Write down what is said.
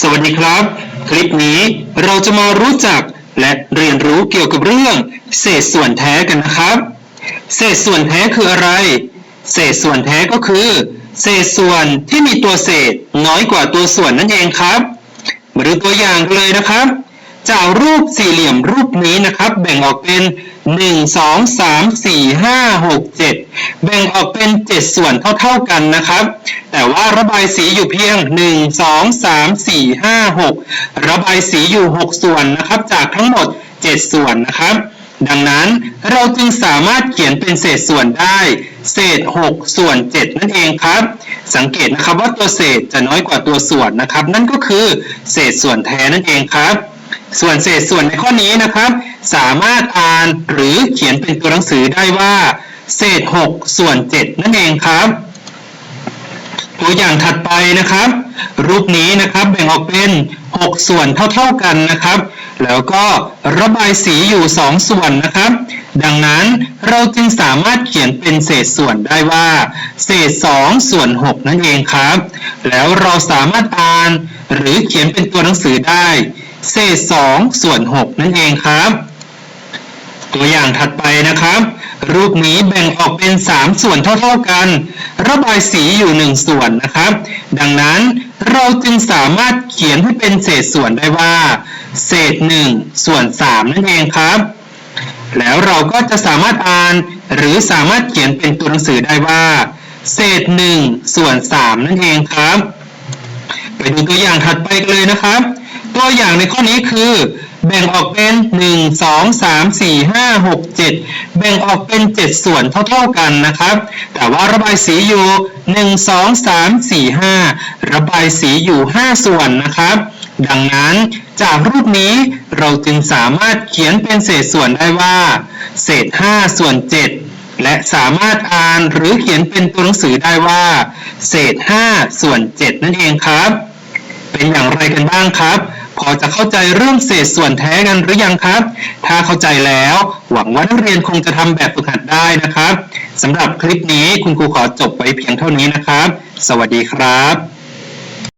สวัสดีครับ คลิปนี้เราจะมารู้จักและเรียนรู้เกี่ยวกับเรื่อง เศษส่วนแท้กันนะครับ เศษส่วนแท้คืออะไร เศษส่วนแท้ก็คือ เศษส่วนที่มีตัวเศษน้อยกว่าตัวส่วนนั่นเองครับมาดูตัวอย่างเลยนะครับจากรูปสี่เหลี่ยมรูปนี้นะครับ แบ่งออกเป็น 1 2 3 4 5 6 7 แบ่งออกเป็น7ส่วนเท่าๆกันนะครับ แต่ว่าระบายสีอยู่เพียง1 2 3 4 5 6ระบายสีอยู่6ส่วนนะครับ จากทั้งหมด7ส่วนนะครับ ดังนั้นเราจึงสามารถเขียนเป็นเศษส่วนได้ เศษ 6 ส่วน 7 นั่นเองครับ สังเกตนะครับว่าตัวเศษจะน้อยกว่าตัวส่วนนะครับ นั่นก็คือเศษส่วนแท้นั่นเองครับส่วนเศษส่วนในข้อนี้นะครับ สามารถอ่านหรือเขียนเป็นตัวหนังสือได้ว่า เศษ 6 ส่วน 7 นั่นเองครับ ตัวอย่างถัดไปนะครับ รูปนี้นะครับแบ่งออกเป็น 6 ส่วนเท่าๆกันนะครับ แล้วก็ระบายสีอยู่ 2 ส่วนนะครับ ดังนั้นเราจึงสามารถเขียนเป็นเศษส่วนได้ว่า เศษ 2 ส่วน 6 นั่นเองครับ แล้วเราสามารถอ่าน หรือเขียนเป็นตัวหนังสือได้ เศษ 2 ส่วน 6 นั่นเองครับ ตัวอย่างถัดไปนะครับ รูปนี้แบ่งออกเป็น 3 ส่วนเท่าๆกัน ระบายสีอยู่ 1 ส่วนนะครับ ดังนั้นเราจึงสามารถเขียนให้เป็นเศษส่วนได้ว่า เศษ 1 ส่วน 3 นั่นเองครับ แล้วเราก็จะสามารถอ่านหรือสามารถเขียนเป็นตัวหนังสือได้ว่า เศษ 1 ส่วน 3 นั่นเองครับ ไปดูตัวอย่างถัดไปเลยนะครับ ตัวอย่างในข้อนี้คือ แบ่งออกเป็น 1 2 3 4 5 6 7 แบ่งออกเป็น 7 ส่วนเท่าๆกันนะครับ แต่ว่าระบายสีอยู่ 1 2 3 4 5 ระบายสีอยู่ 5 ส่วนนะครับ ดังนั้นจากรูปนี้เราจึงสามารถเขียนเป็นเศษส่วนได้ว่า เศษ 5 ส่วน 7 และสามารถอ่านหรือเขียนเป็นตัวหนังสือได้ว่า เศษ 5 ส่วน 7 นั่นเองครับ เป็นอย่างไรกันบ้างครับ พอจะเข้าใจเรื่องเศษส่วนแท้กันหรือยังครับ ถ้าเข้าใจแล้ว หวังว่านักเรียนคงจะทำแบบฝึกหัดได้นะครับสำหรับคลิปนี้คุณครูขอจบไว้เพียงเท่านี้นะครับ สวัสดีครับ